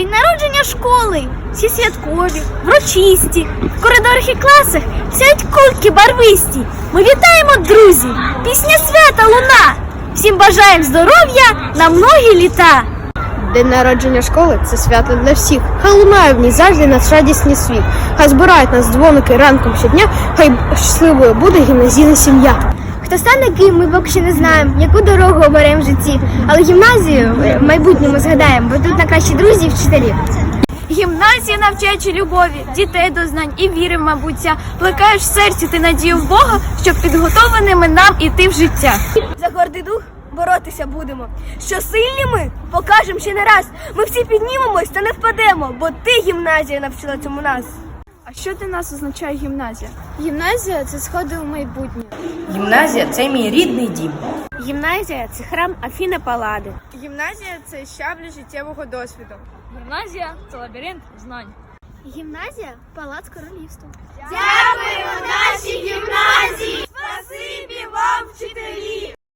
День народження школи. Всі святкові, врочисті. В коридорах і класах сяють кульки барвисті. Ми вітаємо, друзі! Пісня свята луна. Всім бажаємо здоров'я на многі літа. День народження школи це свято для всіх. Хай лунає в ній завжди наш радісний світ. Хай збирають нас дзвоники ранком щодня, хай щасливою буде гімназійна сім'я. Хто стане ким, ми поки що не знаємо, яку дорогу оберемо в житті. Але гімназію в майбутньому згадаємо, бо тут на кращі друзі і вчителі. Гімназія навчаючи любові, дітей до знань і віри, в мабуття. Плекаєш в серці ти надію в Бога, щоб підготованими нам іти в життя. За гордий дух боротися будемо. Що сильні ми покажемо ще не раз. Ми всі піднімемось та не впадемо, бо ти гімназія навчила цьому нас. А що для нас означає гімназія? Гімназія це сходи у майбутнє. Гімназія це мій рідний дім. Гімназія це храм Афіни Палади. Гімназія це щабля життєвого досвіду. Гімназія це лабіринт знань. Гімназія палац королівства. Дякую!